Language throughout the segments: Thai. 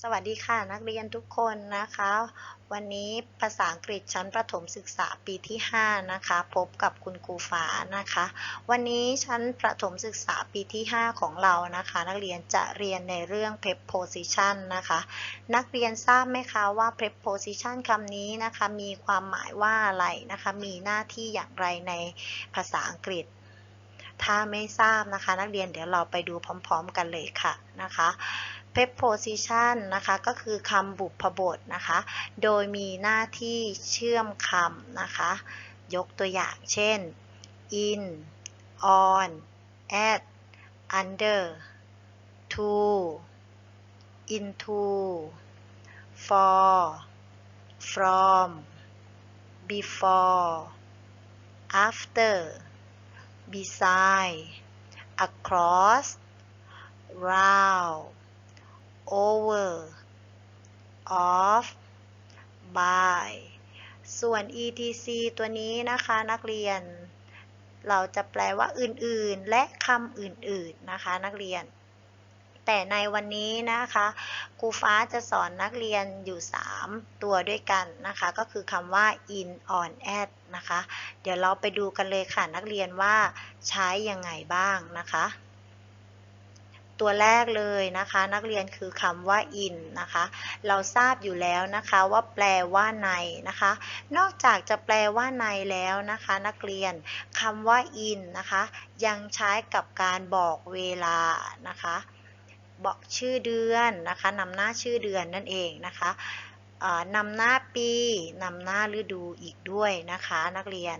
สวัสดีค่ะนักเรียนทุกคนนะคะ วันนี้ภาษาอังกฤษชั้นประถมศึกษาปีที่ 5 นะคะ พบกับคุณครูฟ้านะคะ วันนี้ชั้นประถมศึกษาปีที่ 5 ของเรานะคะ นักเรียนจะเรียนในเรื่อง preposition นะคะ นักเรียนทราบไหมคะว่า preposition คำนี้นะคะมีความหมายว่าอะไรนะคะ มีหน้าที่อย่างไรในภาษาอังกฤษถ้าไม่ทราบนะคะ นักเรียนเดี๋ยวเราไปดูพร้อม ๆ กันเลยค่ะนะคะ preposition นะคะก็คือคำบุพบทนะคะ โดยมีหน้าที่เชื่อมคำนะคะ ยกตัวอย่างเช่น in on at under to into for from before after beside across round over of by ส่วน etc ตัวนี้นะคะนักเรียน เราจะแปลว่าอื่นๆ และคำอื่นๆนะคะนักเรียน แต่ในวันนี้นะคะครูฟ้าจะสอนนักเรียนอยู่ 3 ตัวด้วยกันนะคะ ก็คือคำว่า in on at นะคะ เดี๋ยวเราไปดูกันเลยค่ะนักเรียนว่าใช้ยังไงบ้างนะคะ ตัวแรกเลยนะคะ นักเรียนคือคำว่า in นะคะ เราทราบอยู่แล้วนะคะว่าแปลว่าในนะคะ นอกจากจะแปลว่าในแล้วนะคะ นักเรียนคำว่า in นะคะ ยังใช้กับการบอกเวลานะคะบอกชื่อเดือนนะคะนำหน้าชื่อเดือนนั่นเองนะคะนำหน้าปีนำหน้าฤดูอีกด้วยนะคะ นักเรียน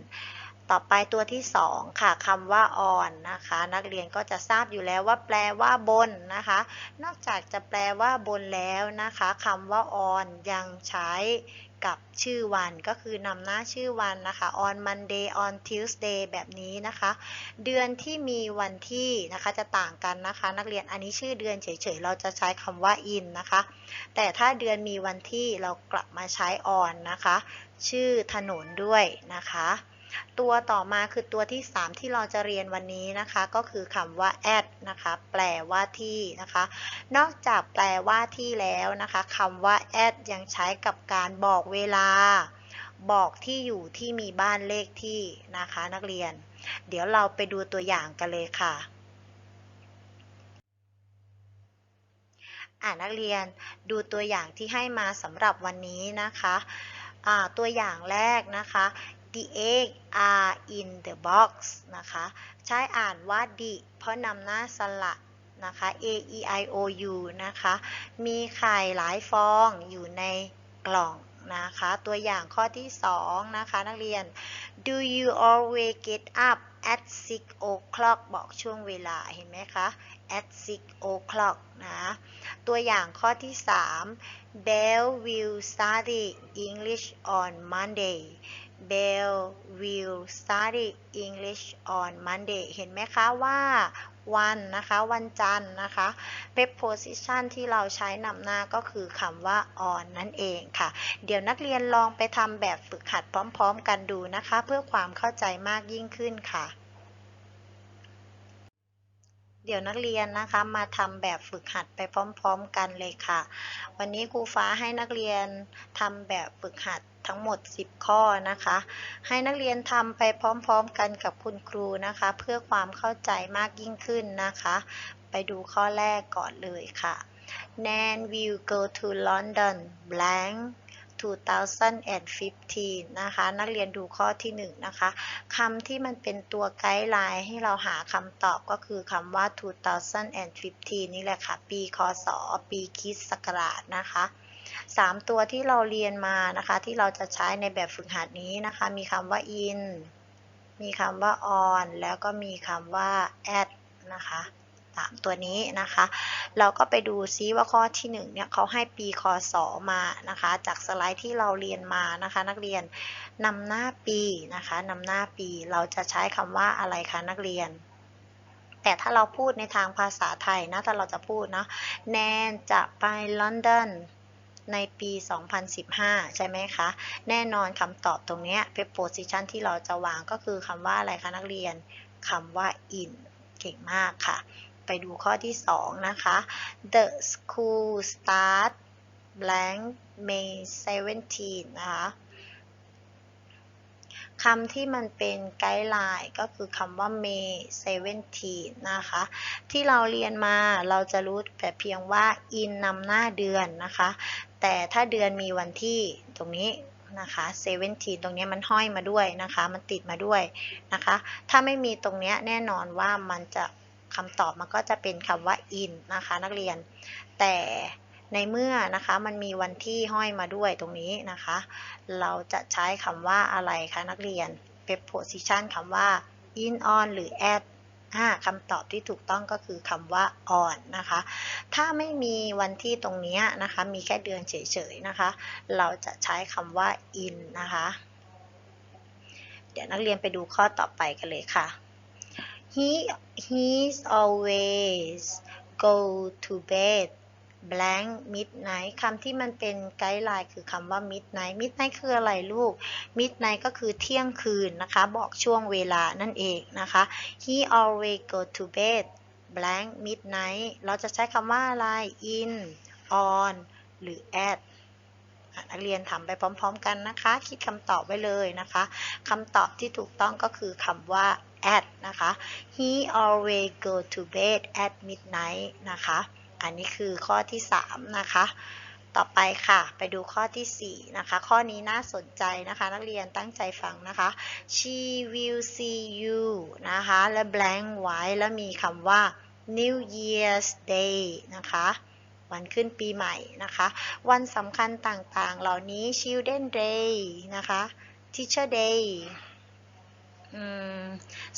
ต่อไปตัวที่สองค่ะคำว่า on นะคะ นักเรียนก็จะทราบอยู่แล้วว่าแปลว่าบนนะคะ นอกจากจะแปลว่าบนแล้วนะคะคำว่า on ยังใช้กับชื่อวันก็คือนำหน้าชื่อวันนะคะ on Monday on Tuesday แบบนี้นะคะ เดือนที่มีวันที่นะคะจะต่างกันนะคะ นักเรียนอันนี้ชื่อเดือนเฉยๆ เราจะใช้คำว่า in นะคะ แต่ถ้าเดือนมีวันที่เรากลับมาใช้ on นะคะ ชื่อถนนด้วยนะคะ ตัวต่อมาคือตัวที่ 3 ที่เราจะเรียนวันนี้นะคะ ก็คือคำว่า at นะคะ แปลว่าที่นะคะ นอกจากแปลว่าที่แล้วนะคะคำว่า at ยังใช้กับการบอกเวลา บอกที่อยู่ที่มีบ้านเลขที่นะคะ นักเรียน เดี๋ยวเราไปดูตัวอย่างกันเลยค่ะอ่านักเรียนดูตัวอย่างที่ให้มาสำหรับวันนี้นะคะะตัวอย่างแรกนะคะ the egg are in the box นะคะ ใช้อ่านว่า the เพราะนำหน้าสระนะคะ a e i o u นะคะ มีไข่หลายฟองอยู่ในกล่องนะคะ ตัวอย่างข้อที่ 2 นะคะ นักเรียน do you always get up at 6 o'clock บอกช่วงเวลาเห็นไหมคะ at 6 o'clock นะ ตัวอย่างข้อที่ 3 Bell will study English on Monday Bell will study English on Monday เห็นไหมคะว่าวันนะคะวันจันทร์นะคะ preposition ที่เราใช้นำหน้าก็คือคำว่า on นั่นเองค่ะ เดี๋ยวนักเรียนลองไปทำแบบฝึกหัดพร้อมๆ กันดูนะคะ เพื่อความเข้าใจมากยิ่งขึ้นค่ะ เดี๋ยวนักเรียนนะคะมาทำแบบฝึกหัดไปพร้อมๆกันเลยค่ะ วันนี้ครูฟ้าให้นักเรียนทำแบบฝึกหัดทั้งหมด 10 ข้อนะคะ ให้นักเรียนทำไปพร้อมๆกันกับคุณครูนะคะ เพื่อความเข้าใจมากยิ่งขึ้นนะคะ ไปดูข้อแรกก่อนเลยค่ะ Nan will go to London blank 2015 นะคะ นักเรียนดูข้อที่1นะคะคำที่มันเป็นตัวไกด์ไลน์ให้เราหาคำตอบก็คือคำว่า 2015 นี่แหละค่ะ ปีคศ ปีคริสต์ศักราชนะคะสามตัวที่เราเรียนมานะคะ ที่เราจะใช้ในแบบฝึกหัดนี้นะคะ มีคำว่า in มีคำว่า on แล้วก็มีคำว่า at นะคะ สามตัวนี้นะคะ เราก็ไปดูซิว่าข้อที่หนึ่งเนี่ยเขาให้ปีคศมานะคะ จากสไลด์ที่เราเรียนมานะคะ นักเรียนนำหน้าปีนะคะนำหน้าปีเราจะใช้คำว่าอะไรคะนักเรียนแต่ถ้าเราพูดในทางภาษาไทยนะ ถ้าเราจะพูดเนาะ แนนจะไปลอนดอนในปี 2015 ใช่ไหมคะ แน่นอนคำตอบตรงนี้ preposition ที่เราจะวางก็คือคำว่าอะไรคะนักเรียน คำว่า in เก่งมากค่ะ ดูข้อที่ 2 นะคะ the school start blank May 17 นะคะคำที่มันเป็นไกด์ไลน์ก็คือคำว่า May 17 นะคะ ที่เราเรียนมาเราจะรู้แต่เพียงว่า in นำหน้าเดือนนะคะ แต่ถ้าเดือนมีวันที่ตรงนี้นะคะ 17 ตรงนี้มันห้อยมาด้วยนะคะ มันติดมาด้วยนะคะ ถ้าไม่มีตรงนี้แน่นอนว่ามันจะ คำตอบมันก็จะเป็นคำว่า in นะคะนักเรียน แต่ในเมื่อนะคะมันมีวันที่ห้อยมาด้วยตรงนี้นะคะ เราจะใช้คำว่าอะไรคะนักเรียน preposition คำว่า in on หรือ at คำตอบที่ถูกต้องก็คือคำว่า on นะคะ ถ้าไม่มีวันที่ตรงนี้นะคะ มีแค่เดือนเฉยๆนะคะ เราจะใช้คำว่า in นะคะ เดี๋ยวนักเรียนไปดูข้อต่อไปกันเลยค่ะ he he's always go to bed blank midnight คำที่มันเป็นไกด์ไลน์คือคำว่า midnight midnight คืออะไรลูก midnight ก็คือเที่ยงคืนนะคะ บอกช่วงเวลานั่นเองนะคะ he always go to bed blank midnight เราจะใช้คำว่าอะไร in on หรือ at นักเรียนทำไปพร้อม ๆ กันนะคะ คิดคำตอบไว้เลยนะคะคำตอบที่ถูกต้องก็คือคำว่า at นะคะ he always go to bed at midnight นะคะ อันนี้คือข้อที่ 3 นะคะ ต่อไปค่ะ ไปดูข้อที่ 4 นะคะ ข้อนี้น่าสนใจนะคะ นักเรียนตั้งใจฟังนะคะ she will see you นะคะ และ blank ไว้ แล้วมีคำว่า New Year's Day นะคะ วันขึ้นปีใหม่นะคะ วันสำคัญต่างๆ เหล่านี้ Children Day นะคะ Teacher Day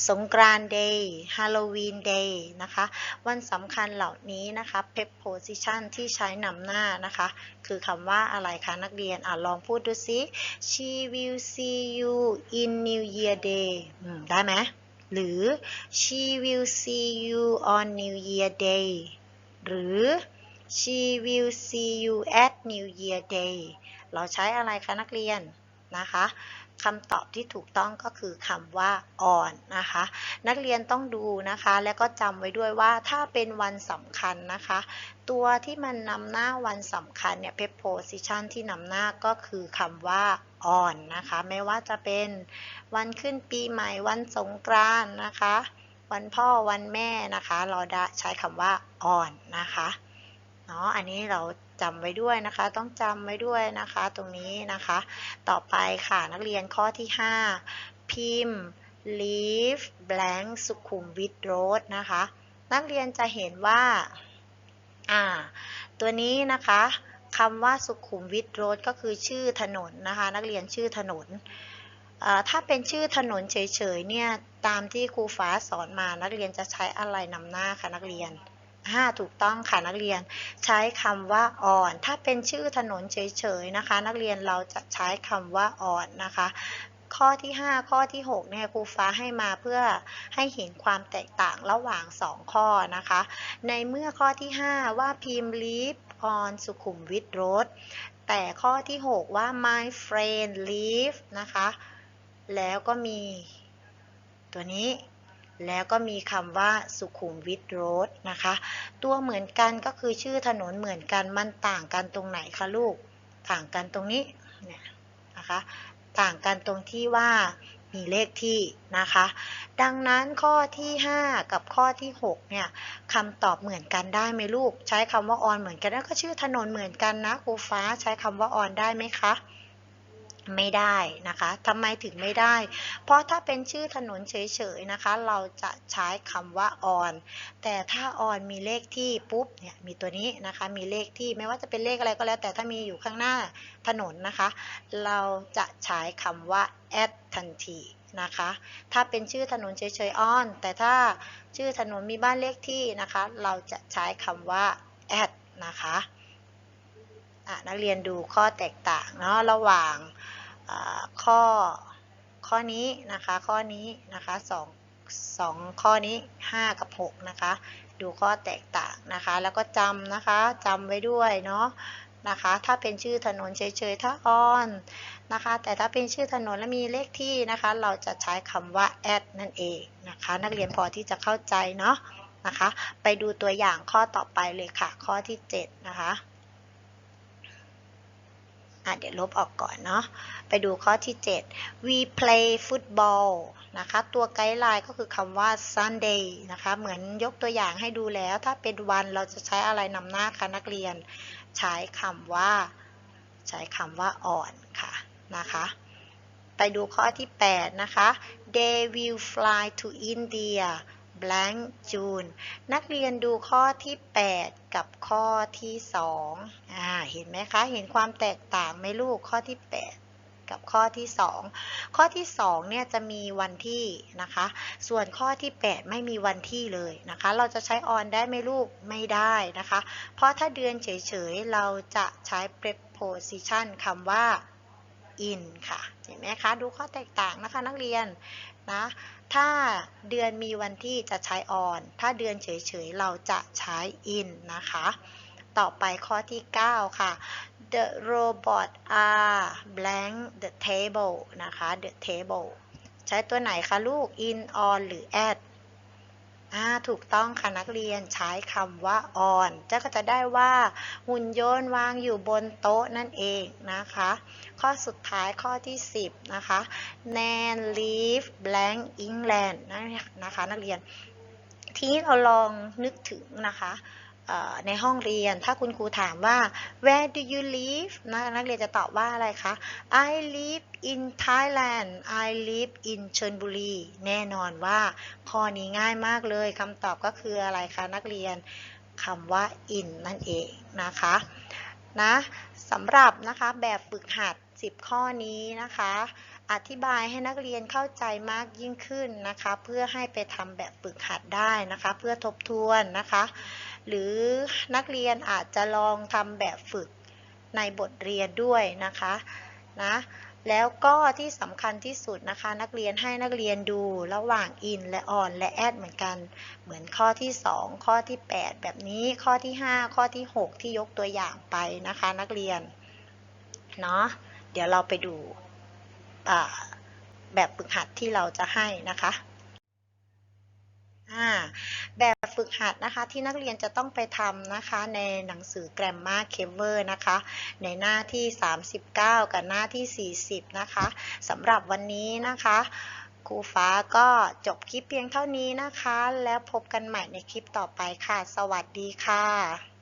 สงกรานต์ Day Halloween Day นะคะ วันสำคัญเหล่านี้นะคะ preposition ที่ใช้นำหน้านะคะ คือคำว่าอะไรคะนักเรียน อะ ลองพูดดูซิ She will see you in New Year Day ได้ไหม หรือ She will see you on New Year Day หรือ She will see you at New Year Day เราใช้อะไรคะนักเรียนนะคะคำตอบที่ถูกต้องก็คือคำว่า on นะคะ นักเรียนต้องดูนะคะ แล้วก็จำไว้ด้วยว่าถ้าเป็นวันสำคัญนะคะ ตัวที่มันนำหน้าวันสำคัญเนี่ย preposition ที่นำหน้าก็คือคำว่า on นะคะ ไม่ว่าจะเป็นวันขึ้นปีใหม่วันสงกรานต์นะคะ วันพ่อวันแม่นะคะ เราได้ใช้คำว่า on นะคะ เนาะอันนี้เราจำไว้ด้วยนะคะ ต้องจำไว้ด้วยนะคะ ตรงนี้นะคะ ต่อไปค่ะนักเรียนข้อที่ 5 พิมพ์ leave blank สุขุมวิท road นะคะ นักเรียนจะเห็นว่า อ่า ตัวนี้นะคะคำว่าสุขุมวิท road ก็คือชื่อถนนนะคะ นักเรียนชื่อถนนถ้าเป็นชื่อถนนเฉยๆเนี่ยตามที่ครูฟ้าสอนมานักเรียนจะใช้อะไรนำหน้าคะนักเรียน 5 ถูกต้องค่ะนักเรียน ใช้คำว่าอ่อน ถ้าเป็นชื่อถนนเฉยๆนะคะ นักเรียนเราจะใช้คำว่าอ่อนนะคะ ข้อที่ 5 ข้อที่6เนี่ยครูฟ้าให้มาเพื่อให้เห็นความแตกต่างระหว่าง 2 ข้อนะคะ ในเมื่อข้อที่ 5 ว่าพิมพ์ live on สุขุมวิท road แต่ข้อที่ 6 ว่า my friend live นะคะ แล้วก็มีตัวนี้ แล้วก็มีคำว่าสุขุมวิทโรดนะคะ ตัวเหมือนกันก็คือชื่อถนนเหมือนกันมันต่างกันตรงไหนคะลูก ต่างกันตรงนี้เนี่ยนะคะ ต่างกันตรงที่ว่ามีเลขที่นะคะ ดังนั้นข้อที่ 5 กับข้อที่ 6 เนี่ยคำตอบเหมือนกันได้ไหมลูก ใช้คำว่าออนเหมือนกันแล้วก็ชื่อถนนเหมือนกันนะครูฟ้าใช้คำว่าออนได้ไหมคะ ไม่ได้นะคะทำไมถึงไม่ได้ เพราะถ้าเป็นชื่อถนนเฉยๆนะคะ เราจะใช้คำว่า on แต่ถ้า on มีเลขที่ปุ๊บเนี่ยมีตัวนี้นะคะ มีเลขที่ไม่ว่าจะเป็นเลขอะไรก็แล้ว แต่ถ้ามีอยู่ข้างหน้าถนนนะคะ เราจะใช้คำว่า at ทันทีนะคะ ถ้าเป็นชื่อถนนเฉยๆ on แต่ถ้าชื่อถนนมีบ้านเลขที่นะคะ เราจะใช้คำว่า at นะคะนักเรียนดูข้อแตกต่างเนาะระหว่าง ข้อข้อนี้นะคะข้อนี้นะคะสองสองข้อนี้ 5 กับ 6 นะคะ ดูข้อแตกต่างนะคะ แล้วก็จำนะคะจำไว้ด้วยเนาะนะคะ ถ้าเป็นชื่อถนนเฉยๆ ถ้าออนนะคะ แต่ถ้าเป็นชื่อถนนและมีเลขที่นะคะ เราจะใช้คำว่า add นั่นเองนะคะ นักเรียนพอที่จะเข้าใจเนาะนะคะ ไปดูตัวอย่างข้อต่อไปเลยค่ะ ข้อที่ 7 นะคะ อะเดี๋ยวลบออกก่อนเนาะ ไปดูข้อที่ 7 we play football นะคะ ตัวไกด์ไลน์ก็คือคำว่า Sunday นะคะ เหมือนยกตัวอย่างให้ดูแล้ว ถ้าเป็นวันเราจะใช้อะไรนำหน้าคะนักเรียน ใช้คำว่า ใช้คำว่า on ค่ะ นะคะ ไปดูข้อที่ 8 นะคะ they will fly to India blank June นักเรียนดูข้อที่ 8 กับข้อที่2อ่าเห็นไหมคะ เห็นความแตกต่างไหมลูกข้อที่ 8 กับข้อที่ 2 ข้อที่2เนี่ยจะมีวันที่นะคะ ส่วนข้อที่ 8 ไม่มีวันที่เลยนะคะ เราจะใช้ on ได้ไหมลูกไม่ได้นะคะ เพราะถ้าเดือนเฉยๆ เราจะใช้ preposition คำว่า in ค่ะ เห็นไหมคะ ดูข้อแตกต่างนะคะนักเรียนนะ ถ้าเดือนมีวันที่จะใช้ on ถ้าเดือนเฉยๆ เราจะใช้ in นะคะ ต่อไปข้อที่ 9 ค่ะ the robot are blank the table นะคะ the table ใช้ตัวไหนคะลูก in on หรือ at อ่าถูกต้องค่ะนักเรียนใช้คำว่า on จะก็จะได้ว่าหุ่นยนต์วางอยู่บนโต๊ะนั่นเองนะคะ ข้อสุดท้ายข้อที่ 10 นะคะ Nan leave blank England นะคะนักเรียน ทีนี้เราลองนึกถึงนะคะ ในห้องเรียน ถ้าคุณครูถามว่า where do you live นะนักเรียนจะตอบว่าอะไรคะ I live in Thailand I live in ชลบุรี แน่นอนว่าข้อนี้ง่ายมากเลยคำตอบก็คืออะไรคะนักเรียนคำว่า in นั่นเองนะคะนะสำหรับนะคะแบบฝึกหัด 10 ข้อนี้นะคะ อธิบายให้นักเรียนเข้าใจมากยิ่งขึ้นนะคะ เพื่อให้ไปทำแบบฝึกหัดได้นะคะ เพื่อทบทวนนะคะ หรือนักเรียนอาจจะลองทำแบบฝึกในบทเรียนด้วยนะคะนะแล้วก็ที่สำคัญที่สุดนะคะ นักเรียนให้นักเรียนดูระหว่าง in และ on และ at เหมือนกัน เหมือนข้อที่ 2 ข้อที่ 8 แบบนี้ข้อที่ 5 ข้อที่ 6 ที่ยกตัวอย่างไปนะคะ นักเรียนเนาะเดี๋ยวเราไปดูแบบฝึกหัดที่เราจะให้นะคะแบบ ฝึกหัดนะคะ ที่นักเรียนจะต้องไปทำนะคะ ในหนังสือ Grammar Cover นะคะ ในหน้าที่ 39 กับหน้าที่ 40 นะคะสำหรับวันนี้นะคะครูฟ้าก็จบคลิปเพียงเท่านี้นะคะ แล้วพบกันใหม่ในคลิปต่อไปค่ะ สวัสดีค่ะ